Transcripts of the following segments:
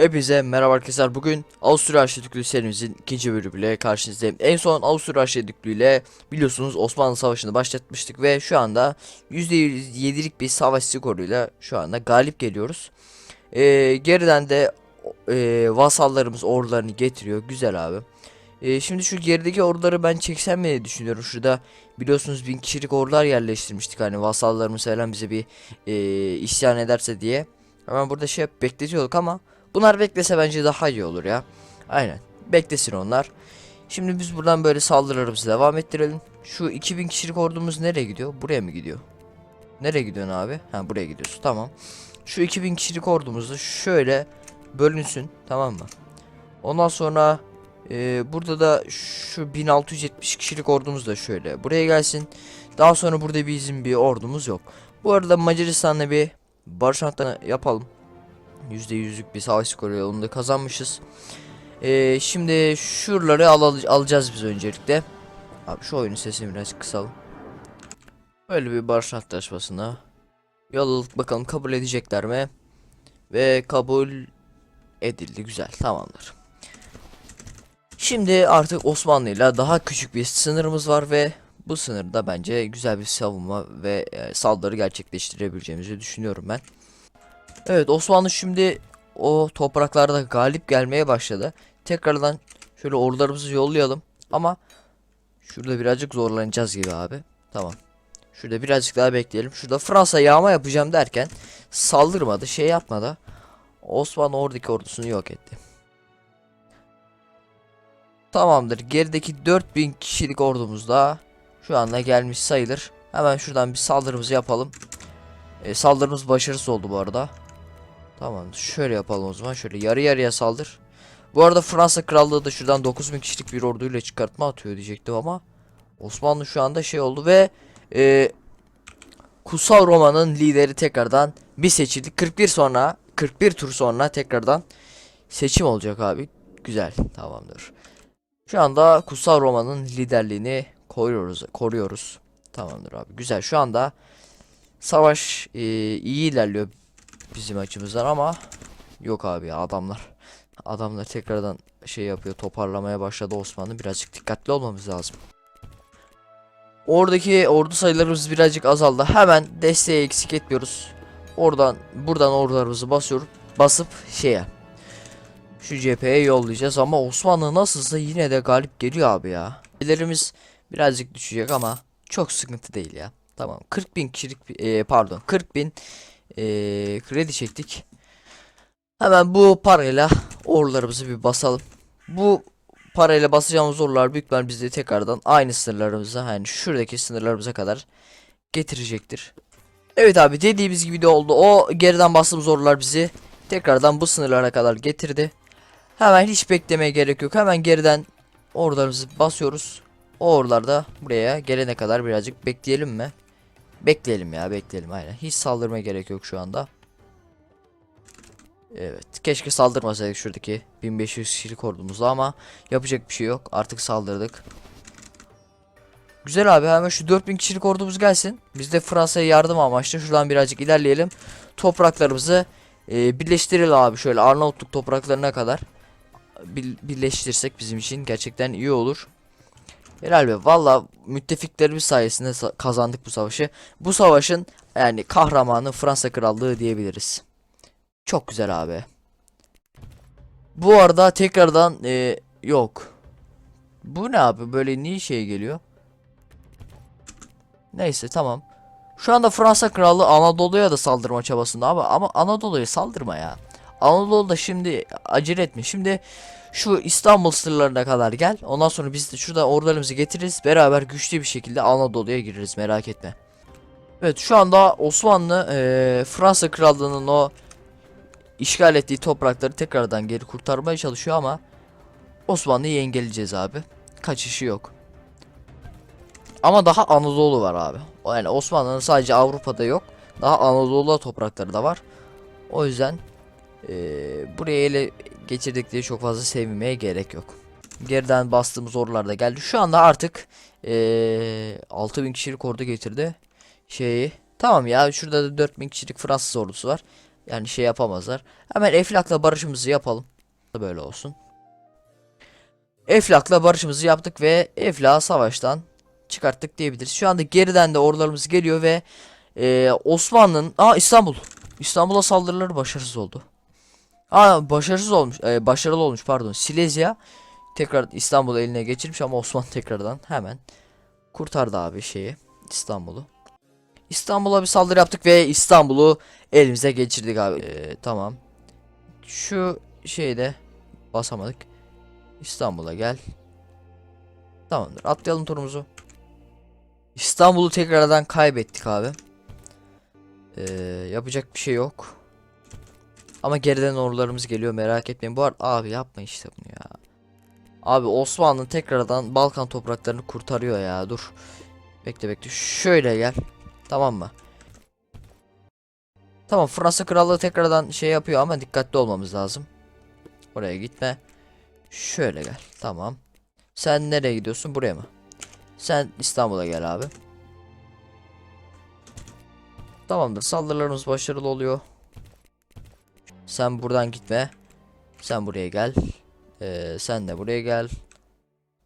Hepinize merhaba arkadaşlar. Bugün Avusturya Arşidüklüğü serimizin ikinci bölümüyle karşınızdayım. En son Avusturya Arşidüklüğü ile biliyorsunuz Osmanlı Savaşı'nı başlatmıştık ve şu anda %7'lik bir savaş skoruyla şu anda galip geliyoruz. Ee, geriden de e, vasallarımız ordularını getiriyor. Güzel abi. Ee, şimdi şu gerideki orduları ben çeksem mi diye düşünüyorum. Şurada biliyorsunuz bin kişilik ordular yerleştirmiştik. Hani vasallarımız falan bize bir e, isyan ederse diye. Hemen burada şey bekletiyorduk ama Bunlar beklese bence daha iyi olur ya. Aynen. Beklesin onlar. Şimdi biz buradan böyle saldırılarımızı devam ettirelim. Şu 2000 kişilik ordumuz nereye gidiyor? Buraya mı gidiyor? Nereye gidiyorsun abi? Ha buraya gidiyorsun. Tamam. Şu 2000 kişilik ordumuzu şöyle bölünsün. Tamam mı? Ondan sonra e, burada da şu 1670 kişilik ordumuz da şöyle buraya gelsin. Daha sonra burada bizim bir ordumuz yok. Bu arada Macaristan'la bir barış yapalım. %100'lük bir savaş skoru yolunda kazanmışız. Ee, şimdi şuraları al al- alacağız biz öncelikle. Abi şu oyunun sesini biraz kısalım. Böyle bir barış antlaşmasına yol bakalım kabul edecekler mi? Ve kabul edildi güzel tamamdır. Şimdi artık Osmanlı'yla daha küçük bir sınırımız var ve bu sınırda bence güzel bir savunma ve e, saldırı gerçekleştirebileceğimizi düşünüyorum ben. Evet Osmanlı şimdi o topraklarda galip gelmeye başladı. Tekrardan şöyle ordularımızı yollayalım. Ama şurada birazcık zorlanacağız gibi abi. Tamam. Şurada birazcık daha bekleyelim. Şurada Fransa yağma yapacağım derken saldırmadı, şey yapmadı. Osmanlı oradaki ordusunu yok etti. Tamamdır. Gerideki 4000 kişilik ordumuz da şu anda gelmiş sayılır. Hemen şuradan bir saldırımızı yapalım. E, saldırımız başarısız oldu bu arada. Tamam şöyle yapalım o zaman şöyle yarı yarıya saldır. Bu arada Fransa krallığı da şuradan 9000 kişilik bir orduyla çıkartma atıyor diyecektim ama Osmanlı şu anda şey oldu ve e, Kutsal Roma'nın lideri tekrardan bir seçildi. 41 sonra 41 tur sonra tekrardan seçim olacak abi. Güzel tamamdır. Şu anda Kutsal Roma'nın liderliğini koruyoruz koruyoruz. Tamamdır abi. Güzel. Şu anda savaş e, iyi ilerliyor bizim açımızdan ama yok abi ya adamlar adamlar tekrardan şey yapıyor toparlamaya başladı Osmanlı birazcık dikkatli olmamız lazım. Oradaki ordu sayılarımız birazcık azaldı. Hemen desteği eksik etmiyoruz. Oradan buradan ordularımızı basıyoruz. Basıp şeye şu cepheye yollayacağız ama Osmanlı nasılsa yine de galip geliyor abi ya. Ellerimiz birazcık düşecek ama çok sıkıntı değil ya. Tamam 40 bin kişilik e, pardon 40 bin e, kredi çektik. Hemen bu parayla orlarımızı bir basalım. Bu parayla basacağımız orlar büyük ihtimal bizi tekrardan aynı sınırlarımıza yani şuradaki sınırlarımıza kadar getirecektir. Evet abi dediğimiz gibi de oldu. O geriden bastığımız orlar bizi tekrardan bu sınırlara kadar getirdi. Hemen hiç beklemeye gerek yok. Hemen geriden orlarımızı basıyoruz. O orlar da buraya gelene kadar birazcık bekleyelim mi? Bekleyelim ya bekleyelim aynen. Hiç saldırmaya gerek yok şu anda. Evet keşke saldırmasaydık şuradaki 1500 kişilik ordumuzla ama yapacak bir şey yok. Artık saldırdık. Güzel abi hemen şu 4000 kişilik ordumuz gelsin. Biz de Fransa'ya yardım amaçlı şuradan birazcık ilerleyelim. Topraklarımızı e, birleştirelim abi şöyle Arnavutluk topraklarına kadar. Bir, birleştirirsek bizim için gerçekten iyi olur. Helal be valla müttefiklerimiz sayesinde sa- kazandık bu savaşı. Bu savaşın yani kahramanı Fransa Krallığı diyebiliriz. Çok güzel abi. Bu arada tekrardan e, yok. Bu ne abi böyle niye şey geliyor? Neyse tamam. Şu anda Fransa Krallığı Anadolu'ya da saldırma çabasında ama ama Anadolu'ya saldırma ya. Anadolu'da şimdi acele etme. Şimdi şu İstanbul sınırlarına kadar gel. Ondan sonra biz de şurada ordularımızı getiririz. Beraber güçlü bir şekilde Anadolu'ya gireriz merak etme. Evet şu anda Osmanlı eee, Fransa Krallığı'nın o işgal ettiği toprakları tekrardan geri kurtarmaya çalışıyor ama Osmanlı'yı engeleyeceğiz abi. Kaçışı yok. Ama daha Anadolu var abi. Yani Osmanlı'nın sadece Avrupa'da yok. Daha Anadolu toprakları da var. O yüzden eee buraya ele geçirdikleri çok fazla sevmemeye gerek yok. Geriden bastığımız ordular da geldi. Şu anda artık eee 6000 kişilik ordu getirdi. Şeyi. Tamam ya şurada da 4000 kişilik Fransız ordusu var. Yani şey yapamazlar. Hemen Eflak'la barışımızı yapalım. Böyle olsun. Eflak'la barışımızı yaptık ve Eflak'ı savaştan çıkarttık diyebiliriz. Şu anda geriden de ordularımız geliyor ve e, Osmanlı'nın Aa İstanbul. İstanbul'a saldırıları başarısız oldu. Aa başarısız olmuş. e, başarılı olmuş pardon. Silezya tekrar İstanbul'u eline geçirmiş ama Osmanlı tekrardan hemen kurtardı abi şeyi İstanbul'u. İstanbul'a bir saldırı yaptık ve İstanbul'u elimize geçirdik abi. Ee, tamam. Şu şeyde basamadık. İstanbul'a gel. Tamamdır. Atlayalım turumuzu. İstanbul'u tekrardan kaybettik abi. Ee, yapacak bir şey yok. Ama geriden ordularımız geliyor merak etmeyin. Bu arada abi yapma işte bunu ya. Abi Osmanlı tekrardan Balkan topraklarını kurtarıyor ya. Dur. Bekle bekle. Şöyle gel. Tamam mı? Tamam Fransa krallığı tekrardan şey yapıyor ama dikkatli olmamız lazım. Oraya gitme. Şöyle gel. Tamam. Sen nereye gidiyorsun? Buraya mı? Sen İstanbul'a gel abi. Tamamdır. Saldırılarımız başarılı oluyor. Sen buradan gitme. Sen buraya gel. Ee, sen de buraya gel.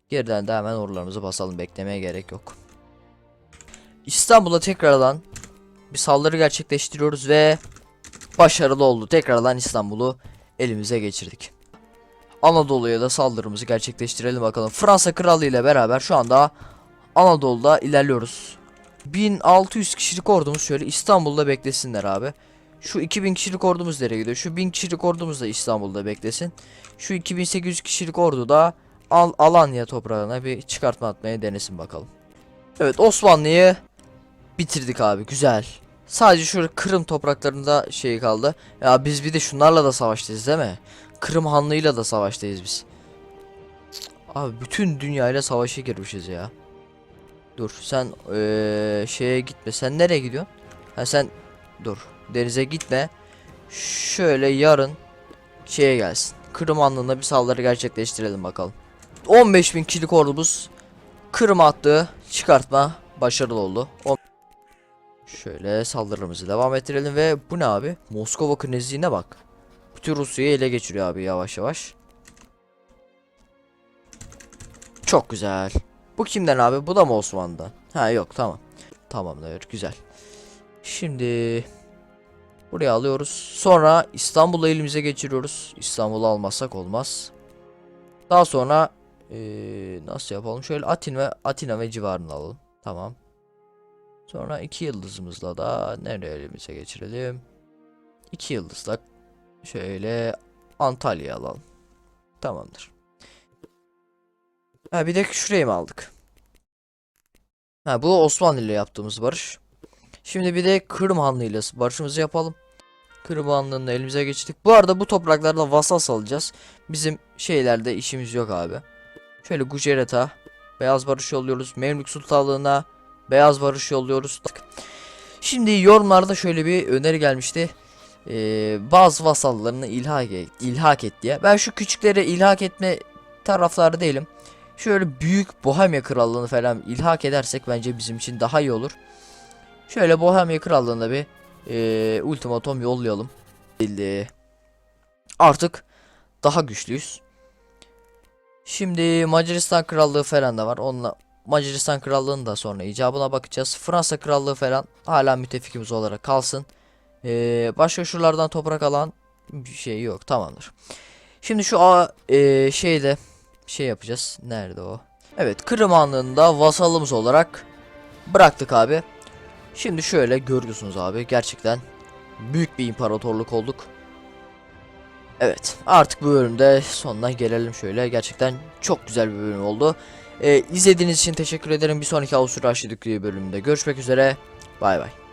Geriden de hemen ordularımızı basalım. Beklemeye gerek yok. İstanbul'a tekrardan bir saldırı gerçekleştiriyoruz ve başarılı oldu. Tekrardan İstanbul'u elimize geçirdik. Anadolu'ya da saldırımızı gerçekleştirelim bakalım. Fransa Kralı ile beraber şu anda Anadolu'da ilerliyoruz. 1600 kişilik ordumuz şöyle İstanbul'da beklesinler abi. Şu 2000 kişilik ordumuz nereye gidiyor? Şu 1000 kişilik ordumuz da İstanbul'da beklesin. Şu 2800 kişilik ordu da Al Alanya toprağına bir çıkartma atmaya denesin bakalım. Evet Osmanlı'yı bitirdik abi güzel. Sadece şurada Kırım topraklarında şey kaldı. Ya biz bir de şunlarla da savaştayız değil mi? Kırım Hanlığı'yla da savaştayız biz. Abi bütün dünyayla savaşa girmişiz ya. Dur sen eee, şeye gitme. Sen nereye gidiyorsun? Ha sen dur. Denize gitme. Şöyle yarın şeye gelsin. Kırım Hanlığı'na bir saldırı gerçekleştirelim bakalım. 15.000 kişilik ordumuz Kırım attığı çıkartma başarılı oldu. On- Şöyle saldırımızı devam ettirelim ve bu ne abi? Moskova Knezliğine bak. Bütün Rusya'yı ele geçiriyor abi yavaş yavaş. Çok güzel. Bu kimden abi? Bu da mı Osmanlı'dan? Ha yok tamam. Tamamdır güzel. Şimdi buraya alıyoruz. Sonra İstanbul'u elimize geçiriyoruz. İstanbul'u almazsak olmaz. Daha sonra eee, nasıl yapalım? Şöyle Atin ve Atina ve civarını alalım. Tamam. Sonra iki yıldızımızla da nereye elimize geçirelim? İki yıldızla şöyle Antalya'ya alalım. Tamamdır. Ha bir de şurayı mı aldık? Ha bu Osmanlı ile yaptığımız barış. Şimdi bir de Kırım ile barışımızı yapalım. Kırım elimize geçirdik. Bu arada bu topraklarda vasal salacağız. Bizim şeylerde işimiz yok abi. Şöyle Gujarat'a beyaz barış yolluyoruz. Memlük Sultanlığı'na beyaz barış yolluyoruz. Şimdi yorumlarda şöyle bir öneri gelmişti. Ee, bazı vasallarını ilhak et, ilhak et diye. Ben şu küçüklere ilhak etme taraftarı değilim. Şöyle büyük Bohemya Krallığı'nı falan ilhak edersek bence bizim için daha iyi olur. Şöyle Bohemya Krallığı'na bir e, ultimatom yollayalım. Bildi. Artık daha güçlüyüz. Şimdi Macaristan Krallığı falan da var. Onunla Macaristan Krallığı'nın da sonra icabına bakacağız. Fransa Krallığı falan hala müttefikimiz olarak kalsın. Ee, başka şuralardan toprak alan bir şey yok. Tamamdır. Şimdi şu a e, şeyde şey yapacağız. Nerede o? Evet Kırım Hanlığı'nda vasalımız olarak bıraktık abi. Şimdi şöyle görüyorsunuz abi gerçekten büyük bir imparatorluk olduk. Evet artık bu bölümde sonuna gelelim şöyle gerçekten çok güzel bir bölüm oldu. Ee, izlediğiniz için teşekkür ederim bir sonraki Avusturya Arşidüklüğü bölümünde görüşmek üzere bay bay.